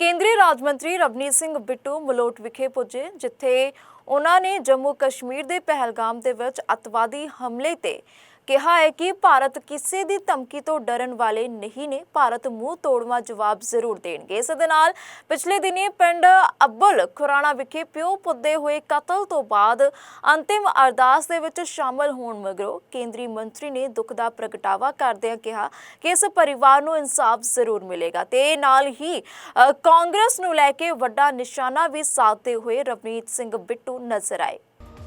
ਕੇਂਦਰੀ ਰਾਜ ਮੰਤਰੀ ਰਵਨੀਤ ਸਿੰਘ ਬਿੱਟੂ ਮਲੋਟ ਵਿਖੇ ਪੁੱਜੇ, ਜਿੱਥੇ ਉਹਨਾਂ ਨੇ ਜੰਮੂ ਕਸ਼ਮੀਰ ਦੇ ਪਹਿਲਗਾਮ ਦੇ ਵਿੱਚ ਅਤਵਾਦੀ ਹਮਲੇ ਤੇ ਕਿਹਾ ਹੈ ਕਿ ਭਾਰਤ ਕਿਸੇ ਦੀ ਧਮਕੀ ਤੋਂ ਡਰਨ ਵਾਲੇ ਨਹੀਂ ਨੇ। ਭਾਰਤ ਮੂੰਹ ਤੋੜਵਾ ਜਵਾਬ ਜ਼ਰੂਰ ਦੇਣਗੇ। ਇਸ ਦੇ ਨਾਲ ਪਿਛਲੇ ਦਿਨੀ ਪਿੰਡ ਅੱਬਲ ਖੁਰਾਣਾ ਵਿਖੇ ਪਿਓ ਪੁੱਦੇ ਹੋਏ ਕਤਲ ਤੋਂ ਬਾਅਦ ਅੰਤਿਮ ਅਰਦਾਸ ਦੇ ਵਿੱਚ ਸ਼ਾਮਲ ਹੋਣ ਮਗਰੋਂ ਕੇਂਦਰੀ ਮੰਤਰੀ ਨੇ ਦੁੱਖ ਦਾ ਪ੍ਰਗਟਾਵਾ ਕਰਦਿਆਂ ਕਿਹਾ ਕਿ ਇਸ ਪਰਿਵਾਰ ਨੂੰ ਇਨਸਾਫ ਜ਼ਰੂਰ ਮਿਲੇਗਾ ਤੇ ਨਾਲ ਹੀ ਕਾਂਗਰਸ ਨੂੰ ਲੈ ਕੇ ਵੱਡਾ ਨਿਸ਼ਾਨਾ ਵੀ ਸਾਧਦੇ ਹੋਏ ਰਵਨੀਤ ਸਿੰਘ ਬਿੱਟੂ ਨਜ਼ਰ ਆਏ।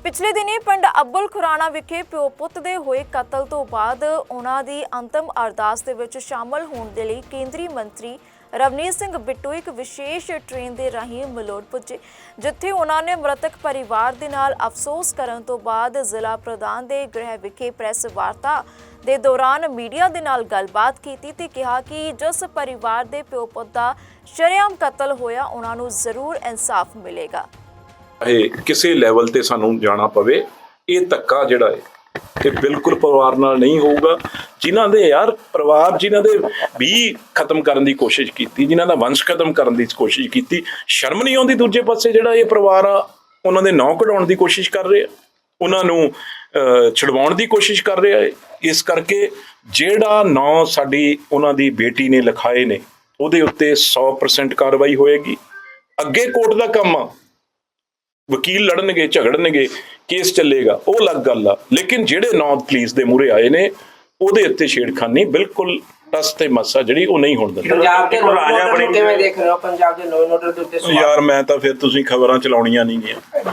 ਪਿਛਲੇ ਦਿਨੀ ਪਿੰਡ ਅਬੁਲ ਖੁਰਾਣਾ ਵਿਖੇ ਪਿਓ ਪੁੱਤ ਦੇ ਹੋਏ ਕਤਲ ਤੋਂ ਬਾਅਦ ਉਹਨਾਂ ਦੀ ਅੰਤਮ ਅਰਦਾਸ ਦੇ ਵਿੱਚ ਸ਼ਾਮਲ ਹੋਣ ਦੇ ਲਈ ਕੇਂਦਰੀ ਮੰਤਰੀ ਰਵਨੀਤ ਸਿੰਘ ਬਿੱਟੂ ਇੱਕ ਵਿਸ਼ੇਸ਼ ਟ੍ਰੇਨ ਦੇ ਰਾਹੀਂ ਮਲੋਟ ਪੁੱਜੇ, ਜਿੱਥੇ ਉਹਨਾਂ ਨੇ ਮ੍ਰਿਤਕ ਪਰਿਵਾਰ ਦੇ ਨਾਲ ਅਫਸੋਸ ਕਰਨ ਤੋਂ ਬਾਅਦ ਜ਼ਿਲ੍ਹਾ ਪ੍ਰਧਾਨ ਦੇ ਗ੍ਰਹਿ ਵਿਖੇ ਪ੍ਰੈਸ ਵਾਰਤਾ ਦੇ ਦੌਰਾਨ ਮੀਡੀਆ ਦੇ ਨਾਲ ਗੱਲਬਾਤ ਕੀਤੀ ਤੇ ਕਿਹਾ ਕਿ ਜਿਸ ਪਰਿਵਾਰ ਦੇ ਪਿਓ ਪੁੱਤ ਦਾ ਸ਼ਰੇਆਮ ਕਤਲ ਹੋਇਆ, ਉਹਨਾਂ ਨੂੰ ਜ਼ਰੂਰ ਇਨਸਾਫ ਮਿਲੇਗਾ। ਇਹ ਕਿਸੇ ਲੈਵਲ ਤੇ ਸਾਨੂੰ ਜਾਣਾ ਪਵੇ ਇਹ ਧੱਕਾ ਜਿਹੜਾ ਹੈ ਤੇ ਬਿਲਕੁਲ ਪਰਿਵਾਰ ਨਾਲ ਨਹੀਂ ਹੋਊਗਾ। ਜਿਨ੍ਹਾਂ ਦੇ ਯਾਰ ਪਰਿਵਾਰ ਜਿਨ੍ਹਾਂ ਦੇ ਵੀ ਖਤਮ ਕਰਨ ਦੀ ਕੋਸ਼ਿਸ਼ ਕੀਤੀ ਜਿਨ੍ਹਾਂ ਦਾ ਵੰਸ਼ ਖਤਮ ਕਰਨ ਦੀ ਕੋਸ਼ਿਸ਼ ਕੀਤੀ ਸ਼ਰਮ ਨਹੀਂ ਆਉਂਦੀ ਦੂਜੇ ਪਾਸੇ ਜਿਹੜਾ ਇਹ ਪਰਿਵਾਰ ਆ ਉਹਨਾਂ ਦੇ ਨਾਂ ਕਢਾਉਣ ਦੀ ਕੋਸ਼ਿਸ਼ ਕਰ ਰਹੇ ਆ ਉਹਨਾਂ ਨੂੰ ਅਹ, ਛੁਡਵਾਉਣ ਦੀ ਕੋਸ਼ਿਸ਼ ਕਰ ਰਿਹਾ ਹੈ। ਇਸ ਕਰਕੇ ਜਿਹੜਾ ਨਾਂ ਸਾਡੀ ਉਹਨਾਂ ਦੀ ਬੇਟੀ ਨੇ ਲਿਖਾਏ ਨੇ ਉਹਦੇ ਉੱਤੇ 100% ਕਾਰਵਾਈ ਹੋਏਗੀ। ਅੱਗੇ ਕੋਰਟ ਦਾ ਕੰਮ ਆ ਵਕੀਲ ਲੜਨਗੇ ਝਗੜਨਗੇ ਕੇਸ ਚੱਲੇਗਾ ਉਹ ਅਲੱਗ ਗੱਲ ਆ। ਲੇਕਿਨ ਜਿਹੜੇ ਨੌ ਪੁਲਿਸ ਦੇ ਮੂਹਰੇ ਆਏ ਨੇ ਉਹਦੇ ਉੱਤੇ ਛੇੜਖਾਨੀ ਬਿਲਕੁਲ ਟਸ ਤੇ ਮਸਾ ਜਿਹੜੀ ਉਹ ਨਹੀਂ ਹੋਣ ਦਿੰਦਾ। ਪੰਜਾਬ ਦੇ ਰਾਜਾ ਨੂੰ ਬਣੀ ਕਿਵੇਂ ਦੇਖ ਰਹੇ ਹੋ? ਪੰਜਾਬ ਦੇ ਨੋਏ ਨੋਟਰ ਦੇ ਉੱਤੇ ਸਵਾਲ। ਯਾਰ ਮੈਂ ਤਾਂ ਫਿਰ ਤੁਸੀਂ ਖਬਰਾਂ ਚਲਾਉਣੀਆਂ ਨਹੀਂ ਗਿਆ।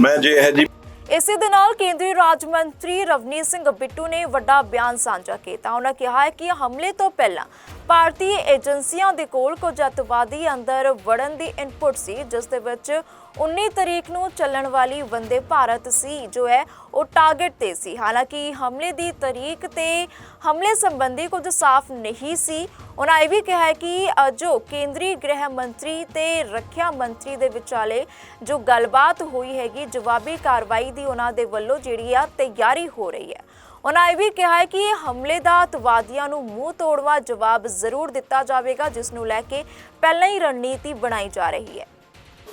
ਮੈਂ ਜੇ ਇਹ ਜੀ ਇਸੇ ਦੇ ਨਾਲ ਕੇਂਦਰੀ ਰਾਜ ਮੰਤਰੀ ਰਵਨੀਤ ਸਿੰਘ ਬਿੱਟੂ ਨੇ ਵੱਡਾ ਬਿਆਨ ਸਾਂਝਾ ਕੀਤਾ। ਉਹਨਾਂ ਕਿਹਾ ਹੈ ਕਿ ਹਮਲੇ ਤੋਂ ਪਹਿਲਾਂ ਭਾਰਤੀ ਏਜੰਸੀਆਂ ਦੇ ਕੋਲ ਕੁਝ ਅਤਵਾਦੀ ਅੰਦਰ ਵੜਨ ਦੀ ਇਨਪੁਟ ਸੀ, ਜਿਸ ਦੇ ਵਿੱਚ 19 ਤਰੀਕ ਨੂੰ ਚੱਲਣ ਵਾਲੀ ਵੰਦੇ ਭਾਰਤ ਸੀ, ਜੋ ਹੈ ਉਹ ਟਾਰਗੇਟ ਤੇ ਸੀ। ਹਾਲਾਂਕਿ ਹਮਲੇ ਦੀ ਤਰੀਕ ਤੇ ਹਮਲੇ ਸੰਬੰਧੀ ਕੁਝ ਸਾਫ਼ ਨਹੀਂ ਸੀ। ਉਹਨਾਂ ਇਹ ਵੀ ਕਿਹਾ ਹੈ ਕਿ ਜੋ ਕੇਂਦਰੀ ਗ੍ਰਹਿ ਮੰਤਰੀ ਤੇ ਰੱਖਿਆ ਮੰਤਰੀ ਦੇ ਵਿਚਾਲੇ ਜੋ ਗੱਲਬਾਤ ਹੋਈ ਹੈਗੀ, ਜਵਾਬੀ ਕਾਰਵਾਈ ਦੀ ਉਹਨਾਂ ਦੇ ਵੱਲੋਂ ਜਿਹੜੀ ਆ, ਤਿਆਰੀ ਹੋ ਰਹੀ ਹੈ। ਉਹਨਾਂ ਇਹ ਵੀ ਕਿਹਾ ਹੈ ਕਿ ਇਹ ਹਮਲੇ ਦਾ ਅਤਵਾਦੀਆਂ ਨੂੰ ਮੂੰਹ ਤੋੜਵਾ ਜਵਾਬ ਜ਼ਰੂਰ ਦਿੱਤਾ ਜਾਵੇਗਾ, ਜਿਸ ਨੂੰ ਲੈ ਕੇ ਪਹਿਲਾਂ ਹੀ ਰਣਨੀਤੀ ਬਣਾਈ ਜਾ ਰਹੀ ਹੈ।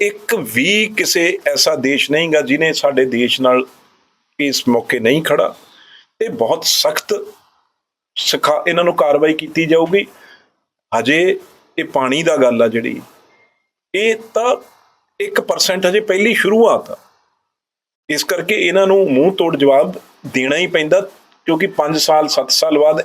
ਇੱਕ ਵੀ ਕਿਸੇ ਐਸਾ ਦੇਸ਼ ਨਹੀਂਗਾ ਜਿਨੇ ਸਾਡੇ ਦੇਸ਼ ਨਾਲ ਇਸ ਮੌਕੇ ਨਹੀਂ ਖੜਾ ਤੇ ਬਹੁਤ ਸਖਤ ਸਿਖਾ ਇਹਨਾਂ ਨੂੰ ਕਾਰਵਾਈ ਕੀਤੀ ਜਾਊਗੀ। ਹਜੇ ਇਹ ਪਾਣੀ ਦਾ ਗੱਲ ਆ ਜਿਹੜੀ, ਇਹ ਤਾਂ 1% ਹਜੇ ਪਹਿਲੀ ਸ਼ੁਰੂਆਤ ਆ। ਇਸ ਕਰਕੇ ਇਹਨਾਂ ਨੂੰ ਮੂੰਹ ਤੋੜ ਜਵਾਬ ਦੇਣਾ ਹੀ ਪੈਂਦਾ। ਕਿਉਂਕਿ 5 ਸਾਲ 7 ਸਾਲ ਬਾਅਦ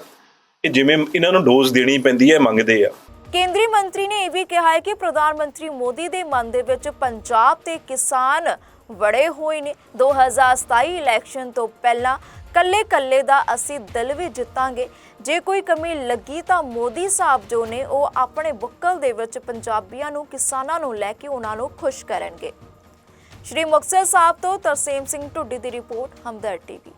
ਇਹ ਜਿਵੇਂ ਇਹਨਾਂ ਨੂੰ ਡੋਜ਼ ਦੇਣੀ ਪੈਂਦੀ ਹੈ, ਮੰਗਦੇ ਆ। ਕੇਂਦਰੀ ਮੰਤਰੀ ਨੇ ਇਹ ਵੀ ਕਿਹਾ ਹੈ ਕਿ ਪ੍ਰਧਾਨ ਮੰਤਰੀ ਮੋਦੀ ਦੇ ਮਨ ਦੇ ਵਿੱਚ ਪੰਜਾਬ ਤੇ ਕਿਸਾਨ ਵੜੇ ਹੋਏ ਨੇ। 2027 ਇਲੈਕਸ਼ਨ ਤੋਂ ਪਹਿਲਾਂ ਕੱਲੇ ਕੱਲੇ ਦਾ ਅਸੀਂ ਦਿਲ ਵੀ ਜਿੱਤਾਂਗੇ। ਜੇ ਕੋਈ ਕਮੀ ਲੱਗੀ ਤਾਂ ਮੋਦੀ ਸਾਹਿਬ ਜੋ ਨੇ, ਉਹ ਆਪਣੇ ਬੁੱਕਲ ਦੇ ਵਿੱਚ ਪੰਜਾਬੀਆਂ ਨੂੰ, ਕਿਸਾਨਾਂ ਨੂੰ ਲੈ ਕੇ ਉਹਨਾਂ ਨੂੰ ਖੁਸ਼ ਕਰਨਗੇ। ਸ਼੍ਰੀ ਮੁਕਤਸਰ ਸਾਹਿਬ ਤੋਂ ਤਰਸੇਮ ਸਿੰਘ ਢੁੱਡੀ ਦੀ ਰਿਪੋਰਟ ਹਮਦਰ ਟੀਵੀ।